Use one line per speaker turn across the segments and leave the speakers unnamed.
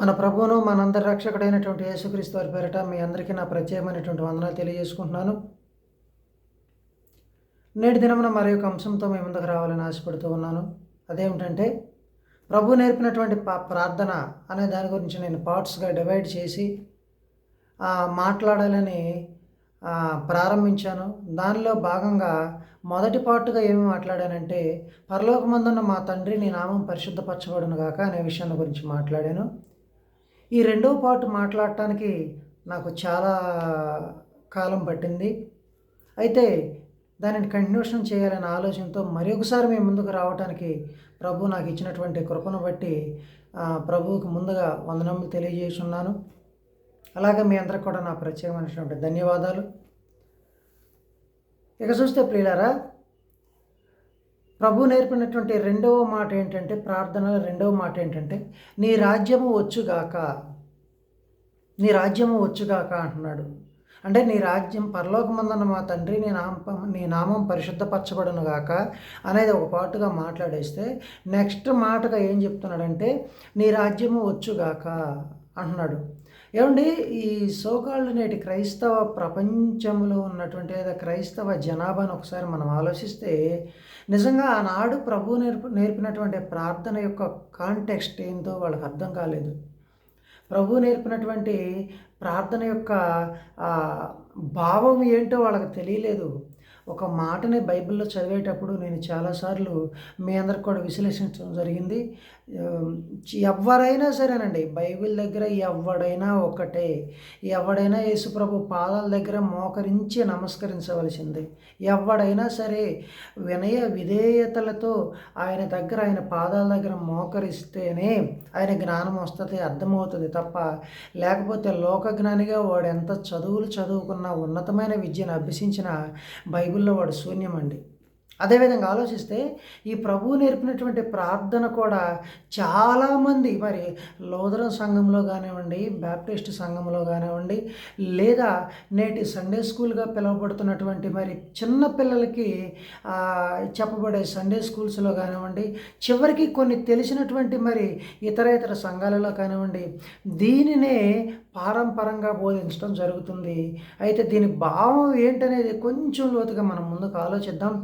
మన ప్రభువును మనందరి రక్షకుడైనటువంటి యేసుక్రీస్తు వారి పేరిట మీ అందరికీ నా ప్రత్యేకమైనటువంటి వందనాలు తెలియజేసుకుంటున్నాను. నేటి దినమున మరి ఒక అంశంతో మీ ముందుకు రావాలని ఆశపడుతూ ఉన్నాను. అదేమిటంటే ప్రభు నేర్పినటువంటి ప ప్రార్థన అనే దాని గురించి నేను పార్ట్స్గా డివైడ్ చేసి మాట్లాడాలని ప్రారంభించాను. దానిలో భాగంగా మొదటి పాటుగా ఏమి మాట్లాడానంటే పరలోకమందున్న మా తండ్రి నీ నామం పరిశుద్ధపరచబడును గాక అనే విషయాన్ని గురించి మాట్లాడాను. ఈ రెండవ పాటు మాట్లాడటానికి నాకు చాలా కాలం పట్టింది. అయితే దానిని కంటిన్యూషన్ చేయాలనే ఆలోచనతో మరి ఒకసారి మేము ముందుకు రావడానికి ప్రభు నాకు ఇచ్చినటువంటి కృపను బట్టి ప్రభువుకి ప్రభువుకు ముందుగా వందనములు తెలియజేస్తున్నాను. అలాగే మీ అందరికి కూడా నా ప్రత్యేకమైనటువంటి ధన్యవాదాలు. ఇక చూస్తే ప్రియులారా ప్రభు నేర్పినటువంటి రెండవ మాట ఏంటంటే ప్రార్థనల రెండవ మాట ఏంటంటే నీ రాజ్యము వచ్చుగాక నీ రాజ్యము వచ్చుగాక అంటున్నాడు. అంటే నీ రాజ్యం పరలోకమందన్న మా తండ్రి నీ నామం నీ నామం పరిశుద్ధపరచబడును గాక అనేది ఒక పాటుగా మాట్లాడేస్తే నెక్స్ట్ మాటగా ఏం చెప్తున్నాడంటే నీ రాజ్యము వచ్చుగాక అంటున్నాడు. ఏమండి ఈ సోకాళ్ళు నేటి క్రైస్తవ ప్రపంచంలో ఉన్నటువంటి లేదా క్రైస్తవ జనాభాను ఒకసారి మనం ఆలోచిస్తే నిజంగా ఆనాడు ప్రభు నేర్పు నేర్పినటువంటి ప్రార్థన యొక్క కాంటెక్స్ట్ ఏందో వాళ్ళకి అర్థం కాలేదు. ప్రభు నేర్పినటువంటి ప్రార్థన యొక్క భావం ఏంటో వాళ్ళకి తెలియలేదు. ఒక మాటని బైబిల్లో చదివేటప్పుడు నేను చాలాసార్లు మీ అందరికి కూడా విశ్లేషించడం జరిగింది. ఎవరైనా సరేనండి. బైబిల్ దగ్గర ఎవడైనా ఒకటే. ఎవడైనా యేసుప్రభు పాదాల దగ్గర మోకరించి నమస్కరించవలసింది. ఎవడైనా సరే వినయ విధేయతలతో ఆయన దగ్గర ఆయన పాదాల దగ్గర మోకరిస్తేనే ఆయన జ్ఞానం వస్తుంది అర్థమవుతుంది తప్ప లేకపోతే లోక జ్ఞానిగా వాడు ఎంత చదువులు చదువుకున్నా ఉన్నతమైన విద్యను అభ్యసించిన బైబిల్లో వాడు శూన్యమండి. అదేవిధంగా ఆలోచిస్తే ఈ ప్రభువు నేర్పినటువంటి ప్రార్థన కూడా చాలామంది మరి లోదరం సంఘంలో కానివ్వండి బ్యాప్టిస్ట్ సంఘంలో కానివ్వండి లేదా నేటి సండే స్కూల్గా పిలువబడుతున్నటువంటి మరి చిన్న పిల్లలకి చెప్పబడే సండే స్కూల్స్లో కానివ్వండి చివరికి కొన్ని తెలిసినటువంటి మరి ఇతర ఇతర సంఘాలలో కానివ్వండి దీనినే పారంపరంగా బోధించడం జరుగుతుంది. అయితే దీని భావం ఏంటనేది కొంచెం లోతుగా మనం ముందుకు ఆలోచిద్దాం.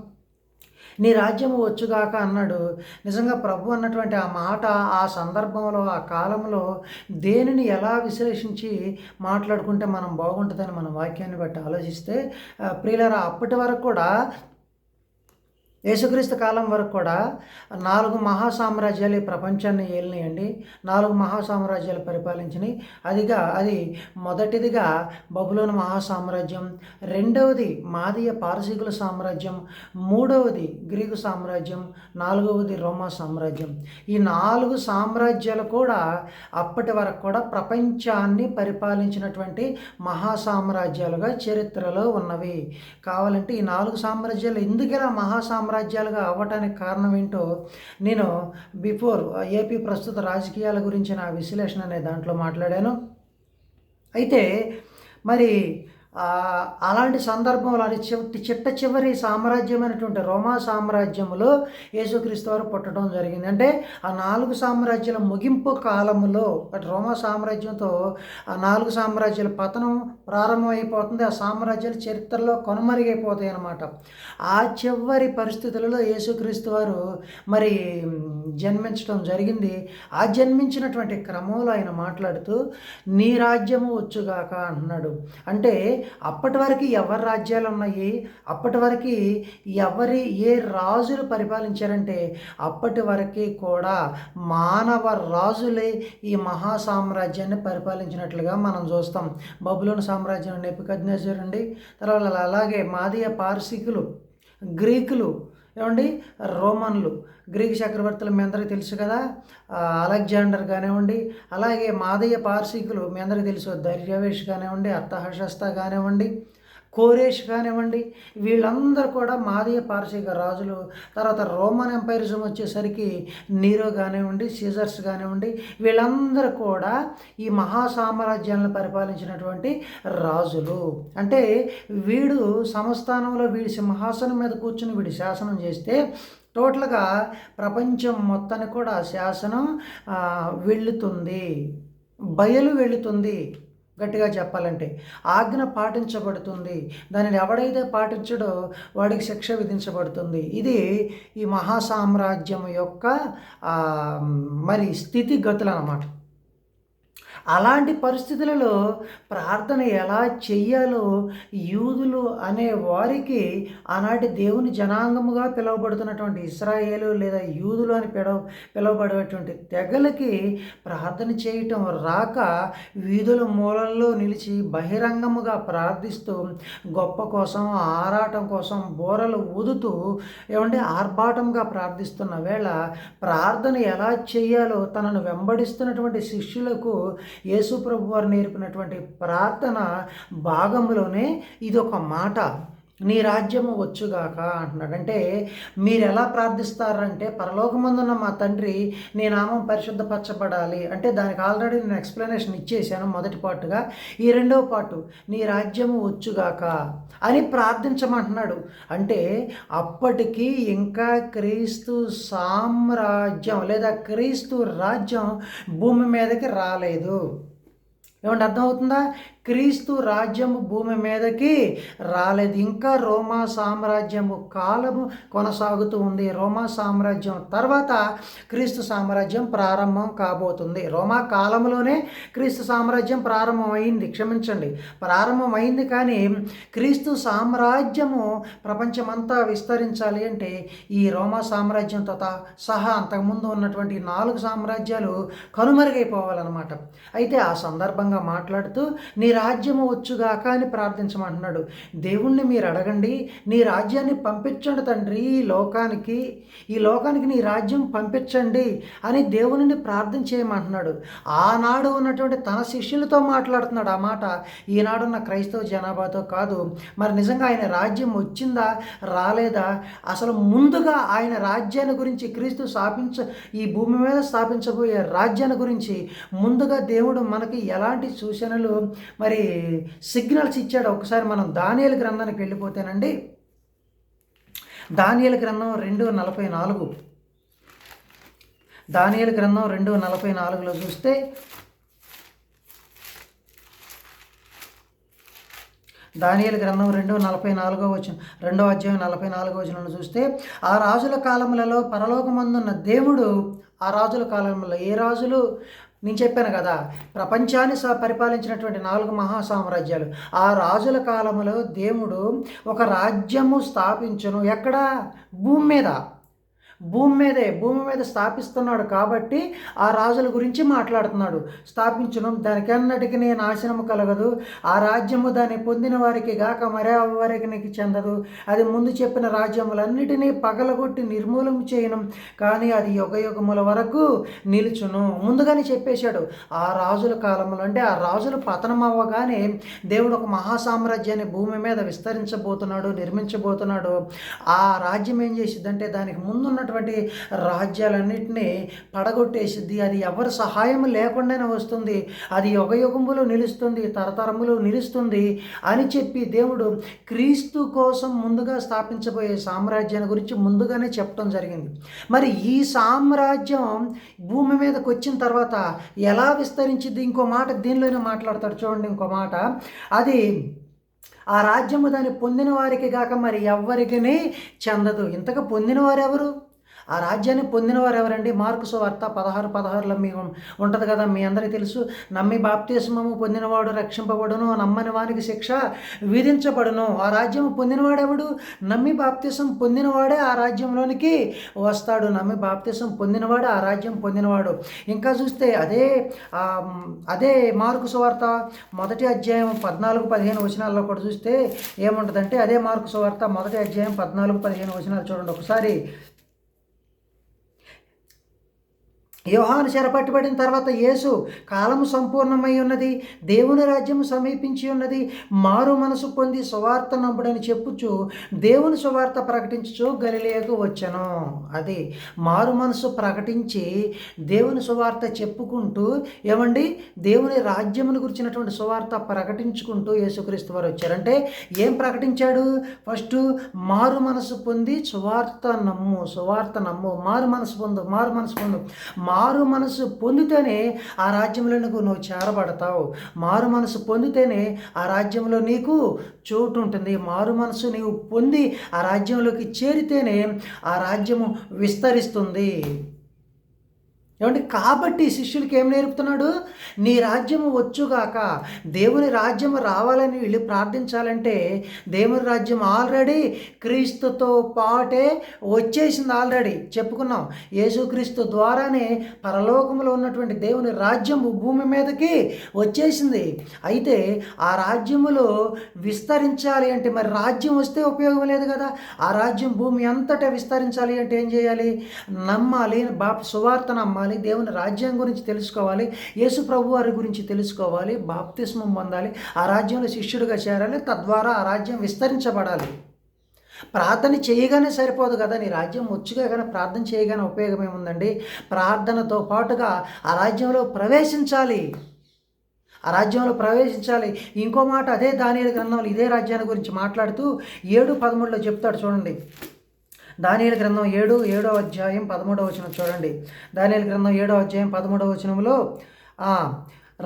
నీ రాజ్యము వచ్చుగాక అన్నాడు. నిజంగా ప్రభు అన్నటువంటి ఆ మాట ఆ సందర్భంలో ఆ కాలంలో దేనిని ఎలా విశ్లేషించి మాట్లాడుకుంటే మనం బాగుంటుందని మన వాక్యాన్ని బట్టి ఆలోచిస్తే ప్రియులరా అప్పటి వరకు కూడా యేసుక్రీస్తు కాలం వరకు కూడా నాలుగు మహా సామ్రాజ్యాలు ఈ ప్రపంచాన్ని ఏలినాయండి. నాలుగు మహా సామ్రాజ్యాలు పరిపాలించినాయి. అదిగా అది మొదటిదిగా బబులోని మహా సామ్రాజ్యం రెండవది మాదీయ పారసీకుల సామ్రాజ్యం మూడవది గ్రీకు సామ్రాజ్యం నాలుగవది రోమా సామ్రాజ్యం. ఈ నాలుగు సామ్రాజ్యాలు కూడా అప్పటి వరకు కూడా ప్రపంచాన్ని పరిపాలించినటువంటి మహా సామ్రాజ్యాలుగా చరిత్రలో ఉన్నవి. కావాలంటే ఈ నాలుగు సామ్రాజ్యాలు ఎందుకు ఇలా సామ్రాజ్యాలుగా అవ్వటానికి కారణం ఏంటో నేను బిఫోర్ ఏపీ ప్రస్తుత రాజకీయాల గురించి నా విశ్లేషణ అనే దాంట్లో మాట్లాడాను. అయితే మరి అలాంటి సందర్భంలో అది చిట్ట చిట్ట చివరి సామ్రాజ్యమైనటువంటి రోమా సామ్రాజ్యంలో యేసుక్రీస్తు వారు పుట్టడం జరిగింది. అంటే ఆ నాలుగు సామ్రాజ్యాల ముగింపు కాలంలో అటు రోమా సామ్రాజ్యంతో ఆ నాలుగు సామ్రాజ్యాల పతనం ప్రారంభమైపోతుంది. ఆ సామ్రాజ్యాలు చరిత్రలో కొనమరిగైపోతాయి అన్నమాట ఆ చివరి పరిస్థితులలో యేసుక్రీస్తు వారు మరి జన్మించడం జరిగింది. ఆ జన్మించినటువంటి క్రమంలో ఆయన మాట్లాడుతూ నీ రాజ్యము వచ్చుగాక అంటున్నాడు. అంటే అప్పటి వరకు ఎవరి రాజ్యాలు ఉన్నాయి? అప్పటి వరకు ఎవరి ఏ రాజులు పరిపాలించారంటే అప్పటి వరకు కూడా మానవ రాజులే ఈ మహా సామ్రాజ్యాన్ని పరిపాలించినట్లుగా మనం చూస్తాం. బబులోని సామ్రాజ్యం సామ్రాజ్యం నెప్పుకజ్ఞేశ్వరు అండి తర్వాత అలాగే మాదీయ పార్సికులు గ్రీకులు ఏమండి? రోమన్లు. గ్రీక్ చక్రవర్తులు మీ అందరికీ తెలుసు కదా? అలెగ్జాండర్ కానివ్వండి అలాగే మాదయ పార్సీకులు మీ అందరికీ తెలుసు దర్యావేష్ కానివ్వండి అర్థహశస్త కానివ్వండి కోరేష్ కానివ్వండి వీళ్ళందరూ కూడా మాదీయ పార్సీక రాజులు. తర్వాత రోమన్ ఎంపైరిజం వచ్చేసరికి నీరో కానివ్వండి సీజర్స్ కానివ్వండి వీళ్ళందరూ కూడా ఈ మహా సామ్రాజ్యాలను పరిపాలించినటువంటి రాజులు. అంటే వీడు సంస్థానంలో వీడి సింహాసనం మీద కూర్చుని వీడి శాసనం చేస్తే టోటల్గా ప్రపంచం మొత్తాన్ని కూడా శాసనం వెళుతుంది. బయలు వెళుతుంది. గట్టిగా చెప్పాలంటే ఆజ్ఞ పాటించబడుతుంది. దానిని ఎవడైతే పాటించడో వాడికి శిక్ష విధించబడుతుంది. ఇది ఈ మహాసామ్రాజ్యం యొక్క మరి స్థితిగతులు అన్నమాట అలాంటి పరిస్థితులలో ప్రార్థన ఎలా చెయ్యాలో యూదులు అనే వారికి ఆనాటి దేవుని జనాంగముగా పిలువబడుతున్నటువంటి ఇస్రాయేలు లేదా యూదులు అని పిలవ పిలువబడేటువంటి తెగలకి ప్రార్థన చేయటం రాక వీధుల మూలల్లో నిలిచి బహిరంగముగా ప్రార్థిస్తూ గొప్ప కోసం ఆరాటం కోసం బోరలు ఊదుతూ ఏమంటే ఆర్భాటంగా ప్రార్థిస్తున్న వేళ ప్రార్థన ఎలా చేయాలో తనను వెంబడిస్తున్నటువంటి శిష్యులకు యేసుప్రభు వారు నేర్పినటువంటి ప్రార్థన భాగంలోనే ఇది ఒక మాట. నీ రాజ్యము వచ్చుగాక అంటున్నాడు. అంటే మీరు ఎలా ప్రార్థిస్తారంటే పరలోకమందున్న మా తండ్రి నీ నామం పరిశుద్ధపరచబడాలి. అంటే దానికి ఆల్రెడీ నేను ఎక్స్ప్లెనేషన్ ఇచ్చేసాను మొదటి పాటుగా. ఈ రెండవ పాటు నీ రాజ్యము వచ్చుగాక అని ప్రార్థించమంటున్నాడు. అంటే అప్పటికి ఇంకా క్రీస్తు సామ్రాజ్యం లేదా క్రీస్తు రాజ్యం భూమి మీదకి రాలేదు. ఏమంటే అర్థమవుతుందా? క్రీస్తు రాజ్యము భూమి మీదకి రాలేదు. ఇంకా రోమా సామ్రాజ్యము కాలము కొనసాగుతూ ఉంది. రోమా సామ్రాజ్యం తర్వాత క్రీస్తు సామ్రాజ్యం ప్రారంభం కాబోతుంది. రోమా కాలంలోనే క్రీస్తు సామ్రాజ్యం ప్రారంభమైంది. క్షమించండి. ప్రారంభమైంది కానీ క్రీస్తు సామ్రాజ్యము ప్రపంచమంతా విస్తరించాలి అంటే ఈ రోమా సామ్రాజ్యం తత సహా అంతకుముందు ఉన్నటువంటి నాలుగు సామ్రాజ్యాలు కనుమరుగైపోవాలన్నమాట. అయితే ఆ సందర్భంగా మాట్లాడుతూ నీ రాజ్యము వచ్చుగాక అని ప్రార్థించమంటున్నాడు. దేవుణ్ణి మీరు అడగండి నీ రాజ్యాన్ని పంపించండి తండ్రి ఈ లోకానికి ఈ లోకానికి నీ రాజ్యం పంపించండి అని దేవుని ప్రార్థన చేయమంటున్నాడు ఆనాడు ఉన్నటువంటి తన శిష్యులతో మాట్లాడుతున్నాడు ఆ మాట. ఈనాడున్న క్రైస్తవ జనాభాతో కాదు. మరి నిజంగా ఆయన రాజ్యం వచ్చిందా రాలేదా? అసలు ముందుగా ఆయన రాజ్యాన్ని గురించి క్రీస్తు స్థాపించ ఈ భూమి మీద స్థాపించబోయే రాజ్యాన్ని గురించి ముందుగా దేవుడు మనకి ఎలాంటి సూచనలు మరి సిగ్నల్స్ ఇచ్చాడు. ఒకసారి మనం దానియల గ్రంథానికి వెళ్ళిపోతేనండి దానియల గ్రంథం రెండు నలభై నాలుగు. దానియల గ్రంథం రెండు నలభై నాలుగులో చూస్తే దానియల గ్రంథం రెండు నలభై నాలుగో వచ్చిన రెండో అధ్యాయం నలభై నాలుగో వచ్చిన చూస్తే ఆ రాజుల కాలములలో పరలోకమందున్న దేవుడు ఆ రాజుల కాలంలో ఏ రాజులు? నేను చెప్పాను కదా ప్రపంచాన్ని స పరిపాలించినటువంటి నాలుగు మహాసామ్రాజ్యాలు. ఆ రాజుల కాలంలో దేవుడు ఒక రాజ్యము స్థాపించను. ఎక్కడ? భూమి మీద. భూమి మీదే భూమి మీద స్థాపిస్తున్నాడు కాబట్టి ఆ రాజుల గురించి మాట్లాడుతున్నాడు. స్థాపించను దానికన్నటికి నేను నాశనము కలగదు. ఆ రాజ్యము దాన్ని పొందిన వారికి గాక మరే వారికి నీకు చెందదు. అది ముందు చెప్పిన రాజ్యములన్నిటినీ పగలగొట్టి నిర్మూలన చేయను. కానీ అది యుగ యుగముల వరకు నిలుచును. ముందుగానే చెప్పేశాడు ఆ రాజుల కాలంలో అంటే ఆ రాజులు పతనం అవ్వగానే దేవుడు ఒక మహాసామ్రాజ్యాన్ని భూమి మీద విస్తరించబోతున్నాడు నిర్మించబోతున్నాడు. ఆ రాజ్యం ఏం చేసిద్దంటే దానికి ముందున్నటువంటి ఉన్నటువంటి రాజ్యాలన్నింటినీ పడగొట్టేసిద్ది. అది ఎవరి సహాయం లేకుండానే వస్తుంది. అది యుగయుగములు నిలుస్తుంది తరతరములు నిలుస్తుంది అని చెప్పి దేవుడు క్రీస్తు కోసం ముందుగా స్థాపించబోయే సామ్రాజ్యాన్ని గురించి ముందుగానే చెప్పడం జరిగింది. మరి ఈ సామ్రాజ్యం భూమి మీదకి వచ్చిన తర్వాత ఎలా విస్తరించింది ఇంకో మాట దీనిలోనే మాట్లాడతాడు. చూడండి ఇంకో మాట. అది ఆ రాజ్యము దాన్ని పొందిన వారికి కాక మరి ఎవ్వరికి చెందదు. ఇంతగా పొందిన వారు ఎవరు ఆ రాజ్యాన్ని పొందినవారు ఎవరండి మార్కు వార్త పదహారు పదహారులో మీ ఉంటుంది కదా మీ అందరికీ తెలుసు. నమ్మి బాప్తిస్మము పొందినవాడు రక్షింపబడును నమ్మని వానికి శిక్ష విధించబడును. ఆ రాజ్యం పొందినవాడెవడు? నమ్మి బాప్తిసం పొందినవాడే ఆ రాజ్యంలోనికి వస్తాడు. నమ్మి బాప్తిసం పొందినవాడు ఆ రాజ్యం పొందినవాడు. ఇంకా చూస్తే అదే అదే మార్కు వార్త మొదటి అధ్యాయం పద్నాలుగు పదిహేను వచనాల్లో కూడా చూస్తే ఏముంటుందంటే అదే మార్కు వార్త మొదటి అధ్యాయం పద్నాలుగు పదిహేను వచనాలు చూడండి ఒకసారి. యోహాను చెరపట్టుబడిన తర్వాత యేసు కాలము సంపూర్ణమై ఉన్నది దేవుని రాజ్యం సమీపించి ఉన్నది మారు మనసు పొంది సువార్త నమ్ముడని చెప్పుచు దేవుని సువార్త ప్రకటించుచు గలిలేకు వచ్చను. అది మారు మనసు ప్రకటించి దేవుని సువార్త చెప్పుకుంటూ ఏమండి? దేవుని రాజ్యమును గురించినటువంటి సువార్త ప్రకటించుకుంటూ యేసుక్రీస్తు వారు వచ్చారంటే ఏం ప్రకటించాడు? ఫస్ట్ మారు మనసు పొంది సువార్త నమ్ము సువార్త నమ్ము మారు మనసు పొందు మారు మనసు పొందు. మారు మనసు పొందితేనే ఆ రాజ్యంలో నీకు నువ్వు చేరబడతావు. మారు మనసు పొందితేనే ఆ రాజ్యంలో నీకు చోటు ఉంటుంది. మారు మనసు నీవు పొంది ఆ రాజ్యంలోకి చేరితేనే ఆ రాజ్యము విస్తరిస్తుంది. ఏమంటే కాబట్టి శిష్యులకి ఏం నేర్పుతున్నాడు? నీ రాజ్యము వచ్చుగాక దేవుని రాజ్యం రావాలని వీళ్ళు ప్రార్థించాలంటే దేవుని రాజ్యం ఆల్రెడీ క్రీస్తుతో పాటే వచ్చేసింది ఆల్రెడీ. చెప్పుకున్నాం. యేసుక్రీస్తు ద్వారానే పరలోకంలో ఉన్నటువంటి దేవుని రాజ్యం భూమి మీదకి వచ్చేసింది. అయితే ఆ రాజ్యములో విస్తరించాలి అంటే మరి రాజ్యం వస్తే ఉపయోగం లేదు కదా. ఆ రాజ్యం భూమి అంతటా విస్తరించాలి అంటే ఏం చేయాలి? నమ్మాలి బాప్ సువార్త నమ్మాలి. దేవుని రాజ్యం గురించి తెలుసుకోవాలి యేసు ప్రభు వారి గురించి తెలుసుకోవాలి బాప్తిస్మం పొందాలి ఆ రాజ్యంలో శిష్యుడిగా చేరాలి తద్వారా ఆ రాజ్యం విస్తరించబడాలి. ప్రార్థన చేయగానే సరిపోదు కదా నీ రాజ్యం వచ్చుగా కానీ ప్రార్థన చేయగానే ఉపయోగం ఏముందండి? ప్రార్థనతో పాటుగా ఆ రాజ్యంలో ప్రవేశించాలి. ఆ రాజ్యంలో ప్రవేశించాలి. ఇంకో మాట అదే దాని గ్రంథంలో ఇదే రాజ్యాన్ని గురించి మాట్లాడుతూ ఏడు పదమూడులో చెప్తాడు చూడండి. దానియల గ్రంథం ఏడు ఏడో అధ్యాయం పదమూడవ వచనం చూడండి. దానియల గ్రంథం ఏడో అధ్యాయం పదమూడవ వచనంలో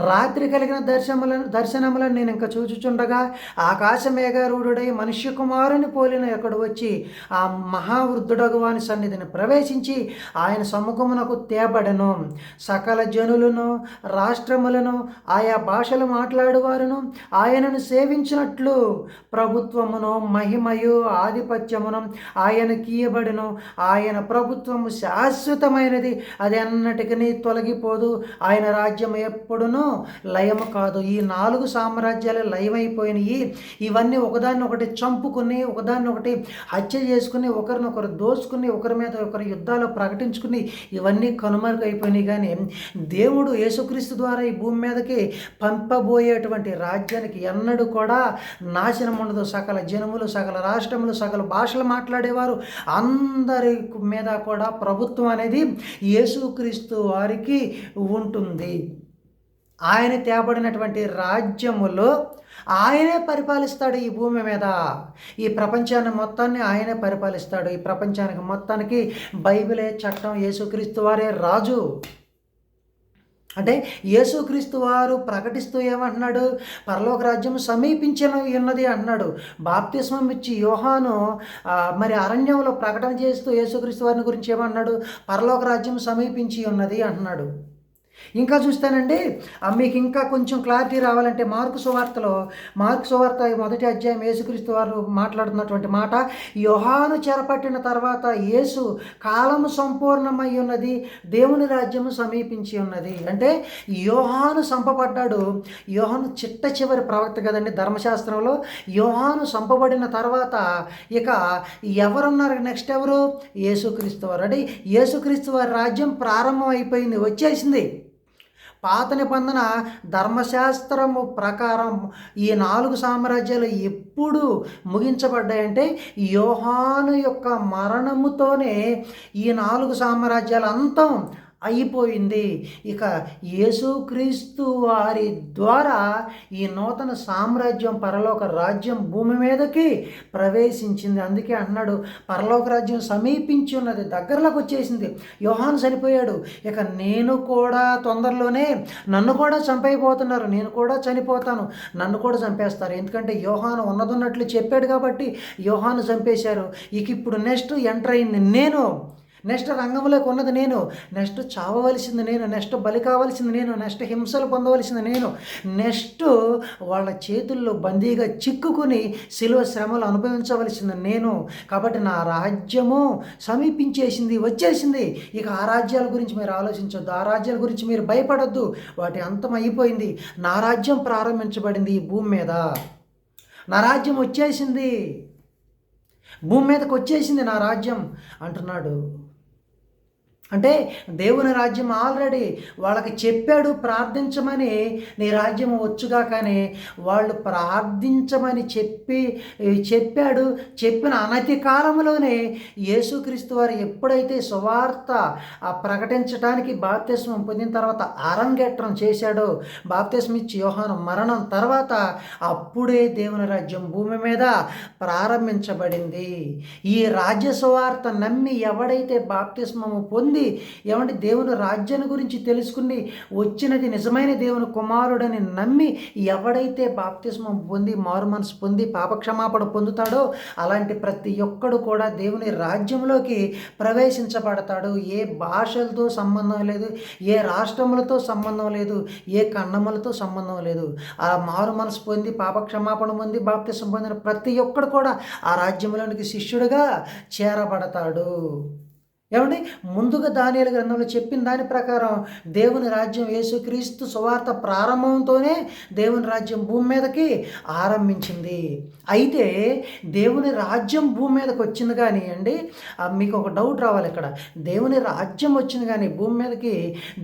రాత్రి కలిగిన దర్శనములను దర్శనములను నేను ఇంకా చూచుచుండగా ఆకాశ మేఘారూఢుడై మనుష్య కుమారుని పోలిన ఎక్కడ వచ్చి ఆ మహావృద్ధుడగు వాని సన్నిధిని ప్రవేశించి ఆయన సముఖమునకు తేబడను. సకల జనులను రాష్ట్రములను ఆయా భాషలు మాట్లాడువారును ఆయనను సేవించినట్లు ప్రభుత్వమును మహిమయు ఆధిపత్యమును ఆయన కీయబడును ఆయన ప్రభుత్వము శాశ్వతమైనది అది అన్నటికీ తొలగిపోదు. ఆయన రాజ్యం ఎప్పుడునూ లయము కాదు. ఈ నాలుగు సామ్రాజ్యాలు లయమైపోయినాయి. ఇవన్నీ ఒకదాన్ని ఒకటి చంపుకుని ఒకదాన్ని ఒకటి హత్య చేసుకుని ఒకరినొకరు దోసుకుని ఒకరి మీద ఒకరి యుద్ధాలు ప్రకటించుకుని ఇవన్నీ కనుమరుగైపోయినాయి. కానీ దేవుడు యేసుక్రీస్తు ద్వారా ఈ భూమి మీదకి పంపబోయేటువంటి రాజ్యానికి ఎన్నడూ కూడా నాశనం ఉండదు. సకల జనములు సకల రాష్ట్రములు సకల భాషలు మాట్లాడేవారు. అందరి మీద కూడా ప్రభుత్వం అనేది యేసుక్రీస్తు వారికి ఉంటుంది. ఆయన తేబడినటువంటి రాజ్యములో ఆయనే పరిపాలిస్తాడు ఈ భూమి మీద. ఈ ప్రపంచాన్ని మొత్తాన్ని ఆయనే పరిపాలిస్తాడు. ఈ ప్రపంచానికి మొత్తానికి బైబిలే చట్టం యేసుక్రీస్తు వారే రాజు. అంటే యేసుక్రీస్తు వారు ప్రకటిస్తూ ఏమంటున్నాడు? పరలోక రాజ్యం సమీపించిన ఉన్నది అన్నాడు. బాప్తిస్మం ఇచ్చి యోహాను మరి అరణ్యంలో ప్రకటన చేస్తూ యేసుక్రీస్తు వారిని గురించి ఏమన్నాడు పరలోక రాజ్యం సమీపించి ఉన్నది అంటున్నాడు ఇంకా చూస్తానండి. మీకు ఇంకా కొంచెం క్లారిటీ రావాలంటే మార్కు సువార్తలో మార్కు సువార్త మొదటి అధ్యాయం యేసుక్రీస్తు వారు మాట్లాడుతున్నటువంటి మాట యోహాను చెరపట్టిన తర్వాత యేసు కాలము సంపూర్ణమై ఉన్నది దేవుని రాజ్యము సమీపించి ఉన్నది. అంటే యోహాను సంపబడ్డాడు యోహాను చిట్ట చివరి ప్రవక్త కదండి ధర్మశాస్త్రంలో. యోహాను సంపబడిన తర్వాత ఇక ఎవరున్నారు? నెక్స్ట్ ఎవరు? యేసుక్రీస్తు వారు. అంటే యేసుక్రీస్తు వారి రాజ్యం ప్రారంభం అయిపోయింది వచ్చేసింది. పాత నిబంధన ధర్మశాస్త్రము ప్రకారం ఈ నాలుగు సామ్రాజ్యాలు ఎప్పుడు ముగించబడ్డాయంటే యోహాను యొక్క మరణముతోనే ఈ నాలుగు సామ్రాజ్యాలు అంతం అయిపోయింది. ఇక యేసుక్రీస్తు వారి ద్వారా ఈ నూతన సామ్రాజ్యం పరలోక రాజ్యం భూమి మీదకి ప్రవేశించింది. అందుకే అన్నాడు పరలోక రాజ్యం సమీపించి ఉన్నది దగ్గరలోకి వచ్చేసింది. యోహాన్ చనిపోయాడు. ఇక నేను కూడా తొందరలోనే నన్ను కూడా చంపైపోతున్నారు నేను కూడా చనిపోతాను. నన్ను కూడా చంపేస్తారు. ఎందుకంటే యోహాను ఉన్నదున్నట్లు చెప్పాడు కాబట్టి యోహాను చంపేశారు. ఇక ఇప్పుడు నెక్స్ట్ ఎంటర్ అయింది నేను. నెక్స్ట్ రంగంలోకి ఉన్నది నేను. నెక్స్ట్ చావవలసింది నేను. నెక్స్ట్ బలి కావాల్సింది నేను. నెక్స్ట్ హింసలు పొందవలసింది నేను. నెక్స్ట్ వాళ్ళ చేతుల్లో బందీగా చిక్కుకుని శిలువ శ్రమలు అనుభవించవలసింది నేను. కాబట్టి నా రాజ్యము సమీపించేసింది వచ్చేసింది. ఇక ఆ రాజ్యాల గురించి మీరు ఆలోచించొద్దు. ఆ రాజ్యాల గురించి మీరు భయపడొద్దు. వాటి అంతం అయిపోయింది. నా రాజ్యం ప్రారంభించబడింది ఈ భూమి మీద. నా రాజ్యం వచ్చేసింది. భూమి మీదకి వచ్చేసింది నా రాజ్యం అంటున్నాడు అంటే దేవుని రాజ్యం ఆల్రెడీ వాళ్ళకి చెప్పాడు ప్రార్థించమని నీ రాజ్యం వచ్చుగా కానీ వాళ్ళు ప్రార్థించమని చెప్పి చెప్పాడు. చెప్పిన అనతి కాలంలోనే యేసుక్రీస్తు వారు ఎప్పుడైతే సువార్త ప్రకటించడానికి బాప్తిస్మం పొందిన తర్వాత అరంగేట్రం చేశాడో బాప్తిస్మ ఇచ్చి యోహాను మరణం తర్వాత అప్పుడే దేవుని రాజ్యం భూమి మీద ప్రారంభించబడింది. ఈ రాజ్య సువార్త నమ్మి ఎవడైతే బాప్తిస్మము పొంది పొంది ఏమంటే దేవుని రాజ్యాన్ని గురించి తెలుసుకుని వచ్చినది నిజమైన దేవుని కుమారుడని నమ్మి ఎవడైతే బాప్తిస్మం పొంది మారు మనసు పొంది పాపక్షమాపణ పొందుతాడో అలాంటి ప్రతి ఒక్కడు కూడా దేవుని రాజ్యంలోకి ప్రవేశించబడతాడు. ఏ భాషలతో సంబంధం లేదు ఏ రాష్ట్రములతో సంబంధం లేదు ఏ కన్నములతో సంబంధం లేదు. ఆ మారు మనసు పొంది పాపక్షమాపణ పొంది బాప్తిసం పొందిన ప్రతి ఒక్కడు కూడా ఆ రాజ్యంలోనికి శిష్యుడిగా చేరబడతాడు. ఏమండి? ముందుగా దానియాల గ్రంథంలో చెప్పిన దాని ప్రకారం దేవుని రాజ్యం యేసుక్రీస్తు సువార్త ప్రారంభంతోనే దేవుని రాజ్యం భూమి మీదకి ఆరంభించింది. అయితే దేవుని రాజ్యం భూమి మీదకి వచ్చింది కానీ అండి మీకు ఒక డౌట్ రావాలి ఇక్కడ. దేవుని రాజ్యం వచ్చింది కానీ భూమి మీదకి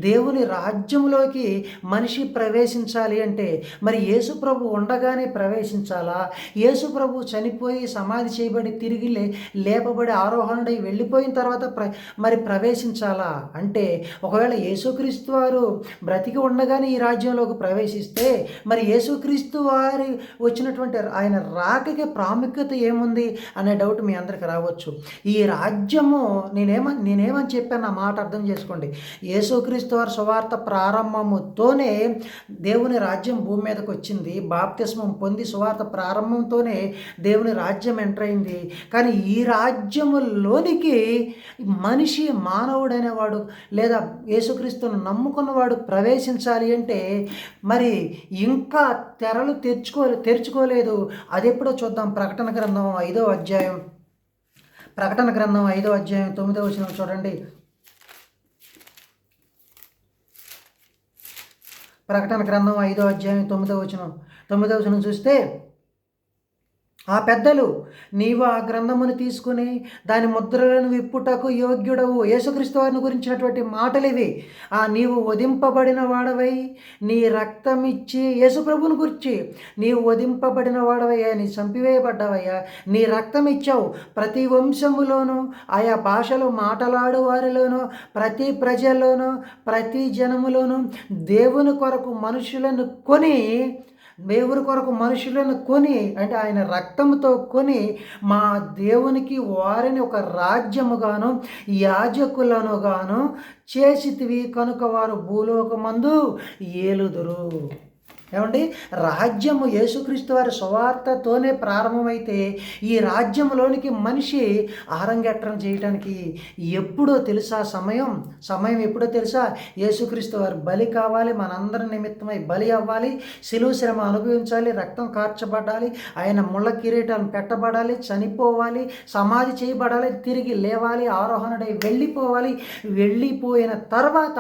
దేవుని రాజ్యంలోకి మనిషి ప్రవేశించాలి అంటే మరి యేసు ప్రభు ఉండగానే ప్రవేశించాలా? యేసు ప్రభు చనిపోయి సమాధి చేయబడి తిరిగి లే లేపబడి ఆరోహణుడై వెళ్ళిపోయిన తర్వాత ప్ర మరి ప్రవేశించాలా? అంటే ఒకవేళ యేసుక్రీస్తు వారు బ్రతికి ఉండగానే ఈ రాజ్యంలోకి ప్రవేశిస్తే మరి యేసుక్రీస్తు వారి వచ్చినటువంటి ఆయన రాకకి ప్రాముఖ్యత ఏముంది అనే డౌట్ మీ అందరికి రావచ్చు. ఈ రాజ్యము నేనేమని నేనేమని చెప్పాను నా మాట అర్థం చేసుకోండి. యేసుక్రీస్తు వారి సువార్త ప్రారంభముతోనే దేవుని రాజ్యం భూమి మీదకి వచ్చింది. బాప్తిస్మం పొంది సువార్త ప్రారంభంతోనే దేవుని రాజ్యం ఎంటర్ అయింది. కానీ ఈ రాజ్యములోనికి మనిషి మానవుడైనవాడు లేదా యేసుక్రీస్తును నమ్ముకున్నవాడు ప్రవేశించాలి అంటే మరి ఇంకా తెరలు తెచ్చుకో తెరుచుకోలేదు. అది ఎప్పుడో చూద్దాం. ప్రకటన గ్రంథం ఐదో అధ్యాయం. ప్రకటన గ్రంథం ఐదో అధ్యాయం తొమ్మిదో వచ్చిన చూడండి. ప్రకటన గ్రంథం ఐదో అధ్యాయం తొమ్మిదో వచనం. తొమ్మిదో వచనం చూస్తే ఆ పెద్దలు నీవు ఆ గ్రంథమును తీసుకుని దాని ముద్రలను విప్పుటకు యోగ్యుడవు. యేసుక్రీస్తు వారిని గురించినటువంటి మాటలు ఇవి ఆ నీవు వధింపబడిన వాడవై నీ రక్తం ఇచ్చి యేసుప్రభుని గురించి. నీవు వధింపబడిన వాడవయ్యా నీ చంపివేయబడ్డావయ్యా నీ రక్తం ఇచ్చావు ప్రతి వంశములోనూ ఆయా భాషలు మాటలాడు వారిలోనూ ప్రతి ప్రజల్లోనూ ప్రతి జనములోనూ దేవుని కొరకు మనుషులను కొని దేవుని కొరకు మనుషులను కొని అంటే ఆయన రక్తంతో కొని మా దేవునికి వారిని ఒక రాజ్యముగాను యాజకులను గాను చేసితివి కనుక వారు భూలోకమందు ఏలుదురు. ఏమండి? రాజ్యము యేసుక్రీస్తు వారి సువార్తతోనే ప్రారంభమైతే ఈ రాజ్యంలోనికి మనిషి ఆరంగేట్రం చేయడానికి ఎప్పుడో తెలుసా సమయం? సమయం ఎప్పుడో తెలుసా? యేసుక్రీస్తు వారి బలి కావాలి మనందరి నిమిత్తమై బలి అవ్వాలి శిలువు శ్రమ అనుభవించాలి రక్తం కార్చబడాలి ఆయన ముళ్ళ కిరీటాలను పెట్టబడాలి చనిపోవాలి సమాధి చేయబడాలి తిరిగి లేవాలి ఆరోహణుడై వెళ్ళిపోవాలి. వెళ్ళిపోయిన తర్వాత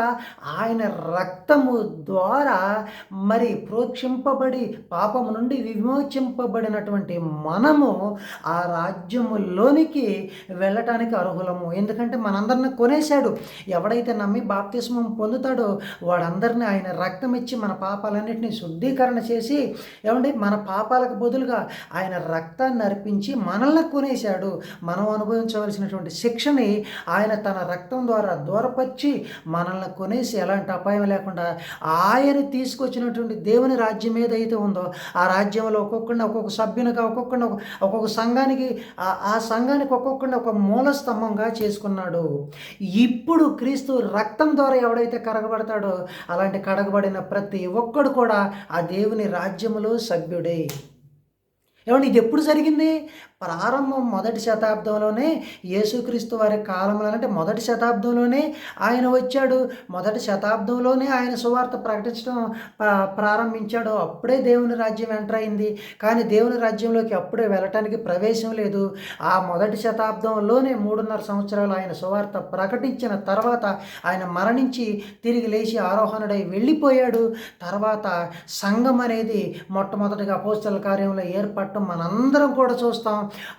ఆయన రక్తము ద్వారా మరి ప్రో ప్రోక్షింపబడి పాపము నుండి విమోచింపబడినటువంటి మనము ఆ రాజ్యములోనికి వెళ్ళటానికి అర్హులము. ఎందుకంటే మనందరిని కొనేశాడు. ఎవడైతే నమ్మి బాప్తిస్మం పొందుతాడో వాడందరినీ ఆయన రక్తం ఇచ్చి మన పాపాలన్నింటినీ శుద్ధీకరణ చేసి ఏమండి? మన పాపాలకు బదులుగా ఆయన రక్తాన్ని అర్పించి మనల్ని కొనేశాడు. మనం అనుభవించవలసినటువంటి శిక్షని ఆయన తన రక్తం ద్వారా దూరపరిచి మనల్ని కొనేసి ఎలాంటి అపాయం లేకుండా ఆయన తీసుకొచ్చినటువంటి దేవుని రాజ్యం ఏదైతే ఉందో ఆ రాజ్యంలో ఒక్కొక్కడిని ఒక్కొక్క సభ్యునిగా ఒక్కొక్కడిని ఒక్కొక్క సంఘానికి ఆ- ఆ సంఘానికి ఒక్కొక్కడిని ఒక మూల స్తంభంగా చేసుకున్నాడు. ఇప్పుడు క్రీస్తు రక్తం ద్వారా ఎవడైతే కరగబడతాడో అలాంటి కడగబడిన ప్రతి ఒక్కడు కూడా ఆ దేవుని రాజ్యములో సభ్యుడే. ఏమండి ఇది ఎప్పుడు జరిగింది? ప్రారంభం మొదటి శతాబ్దంలోనే యేసుక్రీస్తు వారి కాలంలో అంటే మొదటి శతాబ్దంలోనే ఆయన వచ్చాడు. మొదటి శతాబ్దంలోనే ఆయన సువార్త ప్రకటించడం ప్రారంభించాడు. అప్పుడే దేవుని రాజ్యం ఎంటర్ అయింది. కానీ దేవుని రాజ్యంలోకి అప్పుడే వెళ్ళటానికి ప్రవేశం లేదు. ఆ మొదటి శతాబ్దంలోనే మూడున్నర సంవత్సరాలు ఆయన సువార్త ప్రకటించిన తర్వాత ఆయన మరణించి తిరిగి లేచి ఆరోహణుడై వెళ్ళిపోయాడు. తర్వాత సంఘం అనేది మొట్టమొదటిగా అపోస్తల కార్యంలో ఏర్పడటం మనందరం కూడా చూస్తాం.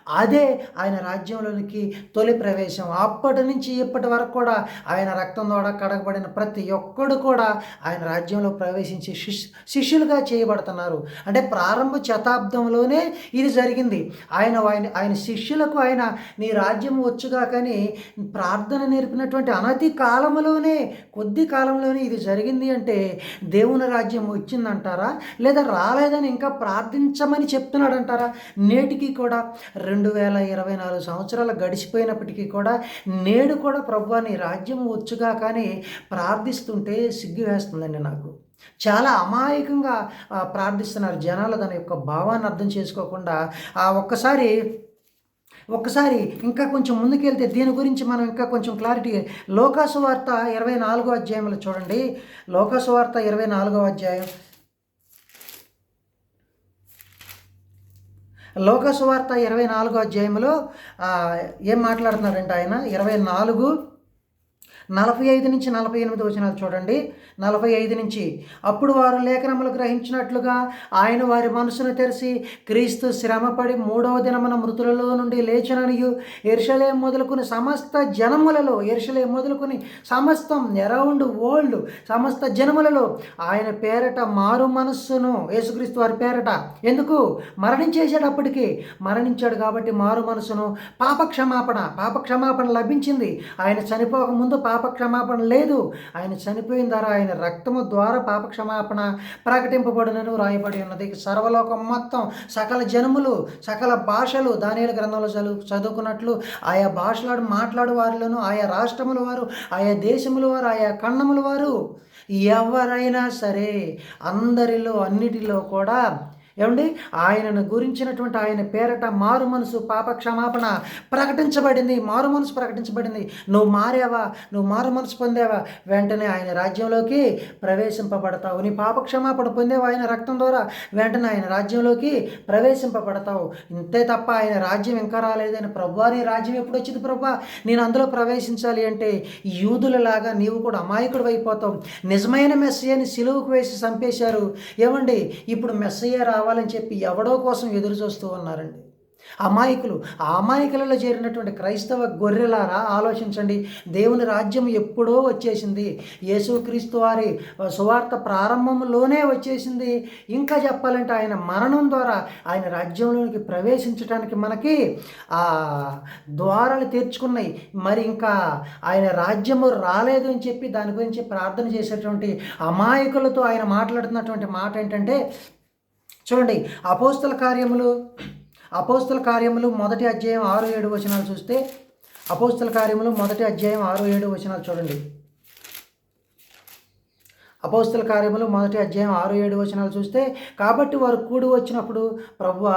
అదే ఆయన రాజ్యంలోనికి తొలి ప్రవేశం. అప్పటి నుంచి ఇప్పటి వరకు కూడా ఆయన రక్తం ద్వారా కడగబడిన ప్రతి ఒక్కడు కూడా ఆయన రాజ్యంలో ప్రవేశించి శిష్యు శిష్యులుగా చేయబడుతున్నారు. అంటే ప్రారంభ శతాబ్దంలోనే ఇది జరిగింది. ఆయన ఆయన ఆయన శిష్యులకు ఆయన నీ రాజ్యం వచ్చుగా కానీ ప్రార్థన నేర్పినటువంటి అనతి కాలంలోనే కొద్ది కాలంలోనే ఇది జరిగింది అంటే దేవుని రాజ్యం వచ్చిందంటారా లేదా రాలేదని ఇంకా ప్రార్థించమని చెప్తున్నాడు అంటారా నేటికి కూడా రెండు వేల ఇరవై నాలుగు సంవత్సరాలు గడిచిపోయినప్పటికీ కూడా నేడు కూడా ప్రభువాన్ని రాజ్యం వచ్చుగా కానీ ప్రార్థిస్తుంటే సిగ్గు వేస్తుందండి నాకు. చాలా అమాయకంగా ప్రార్థిస్తున్నారు జనాలు దాని యొక్క భావాన్ని అర్థం చేసుకోకుండా. ఆ ఒక్కసారి ఒక్కసారి ఇంకా కొంచెం ముందుకెళ్తే దీని గురించి మనం ఇంకా కొంచెం క్లారిటీ లోకాసు వార్త ఇరవై నాలుగో అధ్యాయంలో చూడండి. లోకాసు వార్త ఇరవై నాలుగో అధ్యాయం. లోకసువార్త ఇరవై నాలుగో అధ్యాయంలో ఏం మాట్లాడుతున్నాడంటే ఆయన? ఇరవై నాలుగు నలభై ఐదు నుంచి నలభై ఎనిమిది వచనాలు చూడండి. నలభై ఐదు నుంచి అప్పుడు వారు లేఖనములు గ్రహించినట్లుగా ఆయన వారి మనసును తెరిచి క్రీస్తు శ్రమపడి మూడవ దినమున మృతులలో నుండి లేచననియు ఎరుషలే మొదలుకుని సమస్త జనములలో ఎరుషలే మొదలుకుని సమస్తం అరౌండ్ వరల్డ్ సమస్త జనములలో ఆయన పేరట మారు మనస్సును యేసుక్రీస్తు వారి పేరట. ఎందుకు? మరణించేసేటప్పటికి మరణించాడు కాబట్టి మారు మనస్సును పాప క్షమాపణ పాప క్షమాపణ లభించింది. ఆయన చనిపోక ముందు పాప పాపక్షమాపణ లేదు. ఆయన చనిపోయిన ద్వారా ఆయన రక్తము ద్వారా పాపక్షమాపణ ప్రకటింపబడినను రాయబడి ఉన్నది. సర్వలోకం మొత్తం సకల జనములు సకల భాషలు దానిల గ్రంథంలో చదువు చదువుకున్నట్లు ఆయా భాషలాడు మాట్లాడు వారిలోను ఆయా రాష్ట్రముల వారు ఆయా దేశముల వారు ఆయా ఖండముల వారు ఎవరైనా సరే అందరిలో అన్నిటిలో కూడా ఏమండి? ఆయనను గురించినటువంటి ఆయన పేరట మారు మనసు పాప క్షమాపణ ప్రకటించబడింది. మారు మనసు ప్రకటించబడింది. నువ్వు మారావా? నువ్వు మారు మనసు పొందావా? వెంటనే ఆయన రాజ్యంలోకి ప్రవేశింపబడతావు. నీ పాప క్షమాపణ పొందేవా ఆయన రక్తం ద్వారా? వెంటనే ఆయన రాజ్యంలోకి ప్రవేశింపబడతావు. ఇంతే తప్ప ఆయన రాజ్యం ఇంకా రాలేదని ప్రభు నీ రాజ్యం ఎప్పుడు వచ్చింది ప్రభా నేను అందులో ప్రవేశించాలి అంటే యూదులలాగా నీవు కూడా అమాయకుడు అయిపోతావు. నిజమైన మెస్సయ్యని సిలువుకు వేసి చంపేశారు. ఏమండి? ఇప్పుడు మెస్సయ్య రా రావాలని చెప్పి ఎవడో కోసం ఎదురు చూస్తూ ఉన్నారండి. అమాయకులు ఆ అమాయకులలో చేరినటువంటి క్రైస్తవ గొర్రెలారా ఆలోచించండి. దేవుని రాజ్యం ఎప్పుడో వచ్చేసింది. యేసుక్రీస్తు వారి సువార్త ప్రారంభంలోనే వచ్చేసింది. ఇంకా చెప్పాలంటే ఆయన మరణం ద్వారా ఆయన రాజ్యంలోనికి ప్రవేశించడానికి మనకి ఆ ద్వారాలు తెరుచుకున్నాయి. మరి ఇంకా ఆయన రాజ్యము రాలేదు అని చెప్పి దాని గురించి ప్రార్థన చేసేటువంటి అమాయకులతో ఆయన మాట్లాడుతున్నటువంటి మాట ఏంటంటే చూడండి అపోస్తల కార్యములు అపోస్తల కార్యములు మొదటి అధ్యాయం ఆరు ఏడు వచనాలు చూస్తే అపోస్తల కార్యములు మొదటి అధ్యాయం ఆరు ఏడు వచనాలు చూడండి. అపోస్తుల కార్యములు మొదటి అధ్యాయం ఆరు ఏడు వచనాలు చూస్తే కాబట్టి వారు కూడి వచ్చినప్పుడు ప్రభు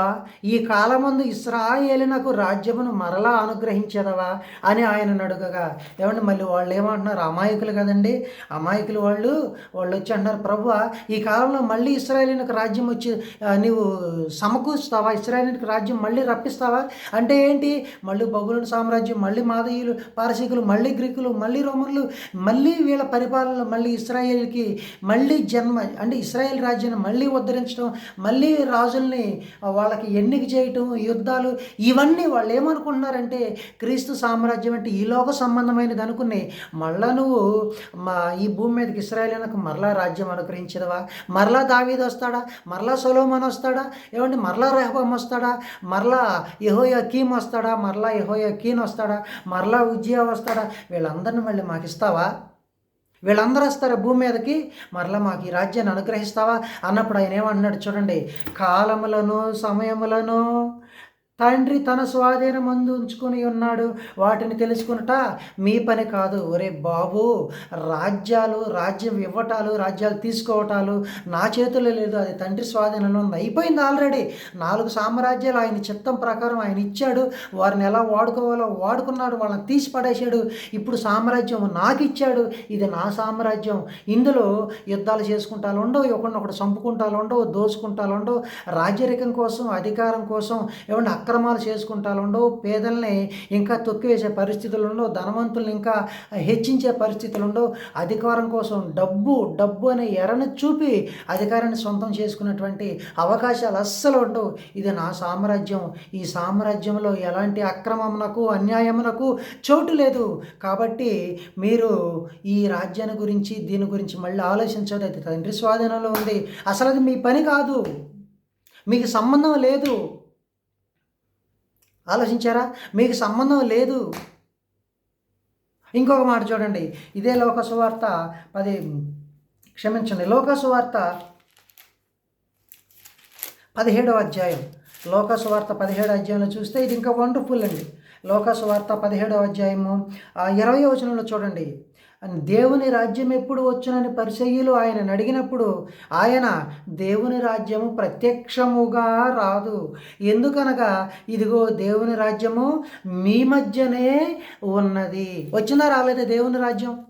ఈ కాలమందు ఇస్రాయేలినకు రాజ్యమును మరలా అనుగ్రహించేదవా? అని ఆయన అడుగగా. ఏమండి మళ్ళీ వాళ్ళు ఏమంటున్నారు? అమాయకులు కదండి. అమాయకులు వాళ్ళు వాళ్ళు వచ్చి అంటున్నారు ప్రభు ఈ కాలంలో మళ్ళీ ఇస్రాయేలినకు రాజ్యం వచ్చి నీవు సమకూర్చుతావా ఇస్రాయేలినకు రాజ్యం మళ్ళీ రప్పిస్తావా? అంటే ఏంటి? మళ్ళీ బబులను సామ్రాజ్యం మళ్ళీ మాదయులు పారసీకులు మళ్ళీ గ్రీకులు మళ్ళీ రోమన్లు మళ్ళీ వీళ్ళ పరిపాలన మళ్ళీ ఇస్రాయేల్కి మళ్ళీ జన్మ అంటే ఇస్రాయేల్ రాజ్యాన్ని మళ్ళీ ఉద్ధరించడం మళ్ళీ రాజుల్ని వాళ్ళకి ఎన్నిక చేయటం యుద్ధాలు ఇవన్నీ వాళ్ళు ఏమనుకుంటున్నారంటే క్రీస్తు సామ్రాజ్యం అంటే ఈ లోక సంబంధమైనది అనుకుని మళ్ళా నువ్వు మా ఈ భూమి మీదకి ఇస్రాయేల్కి మరలా రాజ్యం అనుగ్రహించదవా మరలా దావీద్ వస్తాడా? మరలా సొలోమన్ వస్తాడా? ఏమంటే మరలా రెహబాం వస్తాడా? మరలా యహోయా కీమ్ వస్తాడా? మరలా యహోయా కీన్ వస్తాడా? మరలా ఉజ్జియా వస్తాడా? వీళ్ళందరిని మళ్ళీ మాకు ఇస్తావా వీళ్ళందరూ వస్తారు భూమి మీదకి. మరలా మాకు ఈ రాజ్యాన్ని అనుగ్రహిస్తావా? అన్నప్పుడు ఆయన ఏమంటున్నాడు చూడండి కాలములను సమయములను తండ్రి తన స్వాధీనం అందు ఉంచుకొని ఉన్నాడు. వాటిని తెలుసుకున్నట మీ పని కాదు. ఒరే బాబు రాజ్యాలు రాజ్యం ఇవ్వటాలు రాజ్యాలు తీసుకోవటాలు నా చేతుల్లో లేదు. అది తండ్రి స్వాధీనంలో ఉంది. అయిపోయింది ఆల్రెడీ. నాలుగు సామ్రాజ్యాలు ఆయన చిత్తం ప్రకారం ఆయన ఇచ్చాడు. వారిని ఎలా వాడుకోవాలో వాడుకున్నాడు. వాళ్ళని తీసి పడేశాడు. ఇప్పుడు సామ్రాజ్యం నాకు ఇచ్చాడు. ఇది నా సామ్రాజ్యం. ఇందులో యుద్ధాలు చేసుకుంటాలు ఉండవు. ఒకరినొకటి చంపుకుంటాలు ఉండవు. దోసుకుంటాలు ఉండవు. రాజ్యరికం కోసం అధికారం కోసం ఏమన్నా అక్రమాలు చేసుకుంటా ఉండవు పేదల్ని ఇంకా తొక్కివేసే పరిస్థితులు ఉండవు ధనవంతుల్ని ఇంకా హెచ్చించే పరిస్థితులు ఉండవు. అధికారం కోసం డబ్బు డబ్బు అనే ఎరను చూపి అధికారాన్ని సొంతం చేసుకున్నటువంటి అవకాశాలు అస్సలు ఉండవు. ఇది నా సామ్రాజ్యం. ఈ సామ్రాజ్యంలో ఎలాంటి అక్రమమునకు అన్యాయమునకు చోటు లేదు. కాబట్టి మీరు ఈ రాజ్యాన్ని గురించి దీని గురించి మళ్ళీ ఆలోచించదు అది తండ్రి స్వాధీనంలో ఉంది. అసలు అది మీ పని కాదు. మీకు సంబంధం లేదు. ఆలోచించారా? మీకు సంబంధం లేదు. ఇంకొక మాట చూడండి. ఇదే లోకసువార్త పది క్షమించండి. లోకసువార్త పదిహేడవ అధ్యాయం. లోకసు వార్త పదిహేడు అధ్యాయంలో చూస్తే ఇది ఇంకా వండర్ఫుల్ అండి. లోకసు వార్త పదిహేడవ అధ్యాయము ఇరవై వచనంలో చూడండి. దేవుని రాజ్యం ఎప్పుడు వచ్చునని పరిచయ్యులు ఆయన అడిగినప్పుడు ఆయన దేవుని రాజ్యము ప్రత్యక్షముగా రాదు. ఎందుకనగా ఇదిగో దేవుని రాజ్యము మీ మధ్యనే ఉన్నది. వచ్చిందా రాలేదా దేవుని రాజ్యం?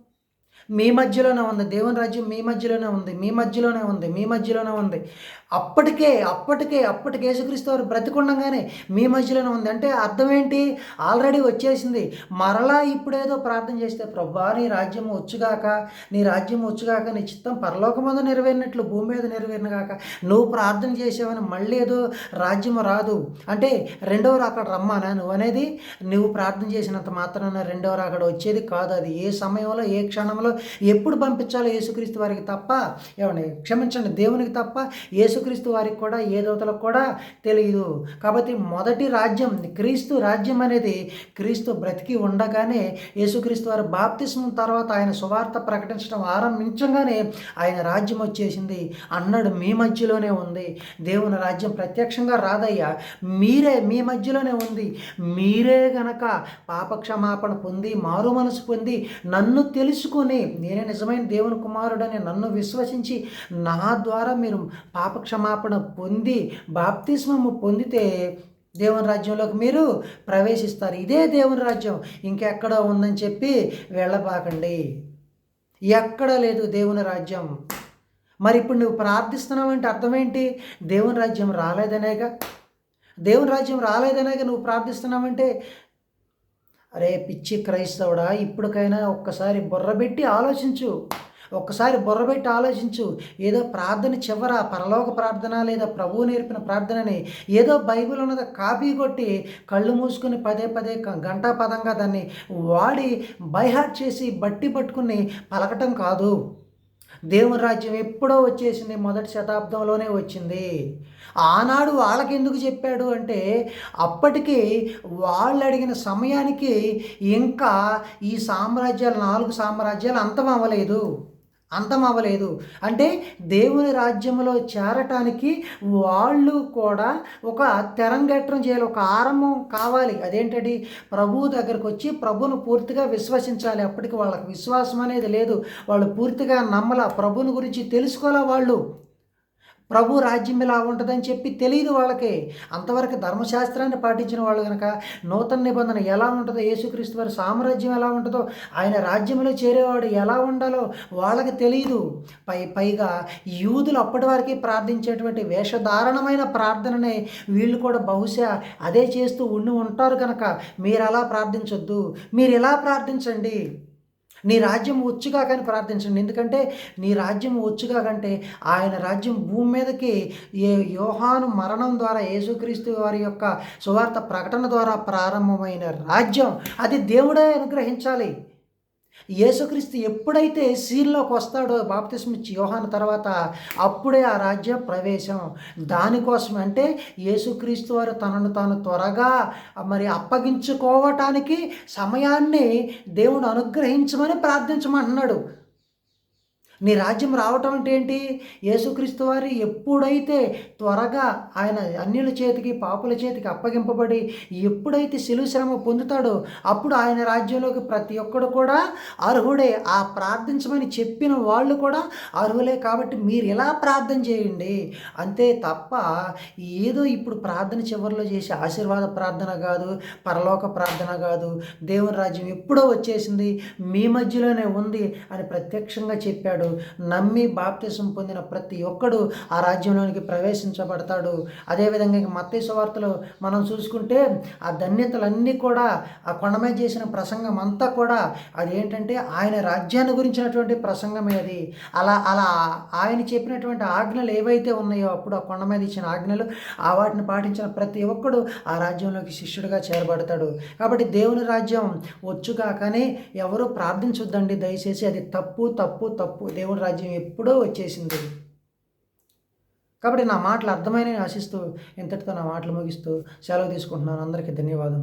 మీ మధ్యలోనే ఉంది. దేవుని రాజ్యం మీ మధ్యలోనే ఉంది. మీ మధ్యలోనే ఉంది. మీ మధ్యలోనే ఉంది. అప్పటికే అప్పటికే అప్పటికే యేసుక్రీస్తు వారు బ్రతికుండగానే మీ మధ్యలోనే ఉంది. అంటే అర్థం ఏంటి? ఆల్రెడీ వచ్చేసింది. మరలా ఇప్పుడేదో ప్రార్థన చేస్తే ప్రభా నీ రాజ్యం వచ్చుగాక నీ రాజ్యం వచ్చుగాక నీ చిత్తం పరలోకమందు నెరవేరినట్లు భూమి మీద నెరవేరిన కాక నువ్వు ప్రార్థన చేసావని మళ్ళీ ఏదో రాజ్యం రాదు. అంటే రెండవ రాకడ రమ్మానా నువ్వు అనేది? నువ్వు ప్రార్థన చేసినంత మాత్రాన రెండవ రాకడ వచ్చేది కాదు అది. ఏ సమయంలో ఏ క్షణంలో ఎప్పుడు పంపించాలో యేసుక్రీస్తు వారికి తప్ప ఏమండి క్షమించండి దేవునికి తప్ప యేసుక్రీస్తు వారికి కూడా ఏ దూతలకు కూడా తెలియదు కాబట్టి మొదటి రాజ్యం క్రీస్తు రాజ్యం అనేది క్రీస్తు బ్రతికి ఉండగానే యేసుక్రీస్తు వారి బాప్తిస్మం తర్వాత ఆయన సువార్త ప్రకటించడం ఆరంభించగానే ఆయన రాజ్యం వచ్చేసింది. అన్నాడు మీ మధ్యలోనే ఉంది. దేవుని రాజ్యం ప్రత్యక్షంగా రాదయ్యా. మీరే మీ మధ్యలోనే ఉంది. మీరే గనక పాపక్షమాపణ పొంది మారు మనసు పొంది నన్ను తెలుసుకొని నేనే నిజమైన దేవుని కుమారుడని నన్ను విశ్వసించి నా ద్వారా మీరు క్షమాపణ పొంది బాప్తిస్మము పొందితే దేవుని రాజ్యంలోకి మీరు ప్రవేశిస్తారు. ఇదే దేవుని రాజ్యం. ఇంకెక్కడ ఉందని చెప్పి వెళ్ళబాకండి. ఎక్కడ లేదు దేవుని రాజ్యం. మరి ఇప్పుడు నువ్వు ప్రార్థిస్తున్నావు అంటే అర్థమేంటి దేవుని రాజ్యం రాలేదనేగా? దేవుని రాజ్యం రాలేదనేగా నువ్వు ప్రార్థిస్తున్నావంటే అరే పిచ్చి క్రైస్తవుడా ఇప్పటికైనా ఒక్కసారి బుర్రబెట్టి ఆలోచించు. ఒక్కసారి బుర్రబెట్టి ఆలోచించు. ఏదో ప్రార్థన చివర పరలోక ప్రార్థన లేదా ప్రభువు నేర్పిన ప్రార్థనని ఏదో బైబిల్ ఉన్నది కాపీ కొట్టి కళ్ళు మూసుకుని పదే పదే గంటా పదంగా దాన్ని వాడి బైహార్ట్ చేసి బట్టి పట్టుకుని పలకటం కాదు. దేవుని రాజ్యం ఎప్పుడో వచ్చేసింది మొదటి శతాబ్దంలోనే వచ్చింది. ఆనాడు వాళ్ళకి ఎందుకు చెప్పాడు అంటే అప్పటికి వాళ్ళు అడిగిన సమయానికి ఇంకా ఈ సామ్రాజ్యాలు నాలుగు సామ్రాజ్యాలు అంతం అవ్వలేదు అంతం అవ్వలేదు అంటే దేవుని రాజ్యంలో చేరటానికి వాళ్ళు కూడా ఒక తెరంగేట్రం చేయాలి ఒక ఆరంభం కావాలి. అదేంటండి? ప్రభువు దగ్గరకు వచ్చి ప్రభును పూర్తిగా విశ్వసించాలి. అప్పటికి వాళ్ళకి విశ్వాసం అనేది లేదు. వాళ్ళు పూర్తిగా నమ్మల ప్రభుని గురించి తెలుసుకోలే వాళ్ళు? ప్రభు రాజ్యం ఇలా ఉంటుందని చెప్పి తెలియదు వాళ్ళకి. అంతవరకు ధర్మశాస్త్రాన్ని పాటించిన వాళ్ళు కనుక నూతన నిబంధన ఎలా ఉంటుందో యేసుక్రీస్తు వారి సామ్రాజ్యం ఎలా ఉంటుందో ఆయన రాజ్యంలో చేరేవాడు ఎలా ఉండాలో వాళ్ళకి తెలియదు. పై పైగా యూదులు అప్పటి వరకు ప్రార్థించేటువంటి వేషధారణమైన ప్రార్థననే వీళ్ళు కూడా బహుశా అదే చేస్తూ ఉండి ఉంటారు కనుక మీరు అలా ప్రార్థించొద్దు. మీరు ఇలా ప్రార్థించండి. నీ రాజ్యం వచ్చుగా కానీ ప్రార్థించండి. ఎందుకంటే నీ రాజ్యం వచ్చుగా కంటే ఆయన రాజ్యం భూమి మీదకి ఏ యోహాను మరణం ద్వారా యేసుక్రీస్తు వారి యొక్క సువార్త ప్రకటన ద్వారా ప్రారంభమైన రాజ్యం అది దేవుడే అనుగ్రహించాలి. యేసుక్రీస్తు ఎప్పుడైతే సీల్లోకి వస్తాడో బాప్తిస్మిచ్చి యోహాన్ తర్వాత అప్పుడే ఆ రాజ్య ప్రవేశం. దానికోసం అంటే యేసుక్రీస్తు వారు తనను తాను త్వరగా మరి అప్పగించుకోవటానికి సమయాన్ని దేవుడు అనుగ్రహించమని ప్రార్థించమంటున్నాడు నీ రాజ్యం రావటం అంటే ఏంటి? యేసుక్రీస్తు వారి ఎప్పుడైతే త్వరగా ఆయన అన్యుల చేతికి పాపుల చేతికి అప్పగింపబడి ఎప్పుడైతే శిలువు శ్రమ పొందుతాడో అప్పుడు ఆయన రాజ్యంలోకి ప్రతి ఒక్కడు కూడా అర్హుడే. ఆ ప్రార్థించమని చెప్పిన వాళ్ళు కూడా అర్హులే. కాబట్టి మీరు ఎలా ప్రార్థన చేయండి. అంతే తప్ప ఏదో ఇప్పుడు ప్రార్థన చివరిలో చేసే ఆశీర్వాద ప్రార్థన కాదు పరలోక ప్రార్థన కాదు దేవుని రాజ్యం ఎప్పుడో వచ్చేసింది మీ మధ్యలోనే ఉంది అని ప్రత్యక్షంగా చెప్పాడు నమ్మి బాప్తిసం పొందిన ప్రతి ఒక్కడు ఆ రాజ్యంలోనికి ప్రవేశించబడతాడు. అదేవిధంగా ఇంక వార్తలు మనం చూసుకుంటే ఆ ధన్యతలన్నీ కూడా ఆ కొండ చేసిన ప్రసంగం అంతా కూడా అది ఏంటంటే ఆయన రాజ్యాన్ని గురించినటువంటి ప్రసంగమే అది. అలా అలా ఆయన చెప్పినటువంటి ఆజ్ఞలు ఏవైతే ఉన్నాయో అప్పుడు ఆ కొండ మీద ఇచ్చిన ఆజ్ఞలు ఆ వాటిని పాటించిన ప్రతి ఒక్కడు ఆ రాజ్యంలోకి శిష్యుడిగా చేరబడతాడు. కాబట్టి దేవుని రాజ్యం వచ్చుగా కానీ ఎవరు ప్రార్థించొద్దండి. దయచేసి అది తప్పు తప్పు తప్పు. దేవుడి రాజ్యం ఎప్పుడో వచ్చేసింది. కాబట్టి నా మాటలు అర్థమైన ఆశిస్తూ ఇంతటితో నా మాటలు ముగిస్తూ సెలవు తీసుకుంటున్నాను. అందరికీ ధన్యవాదం.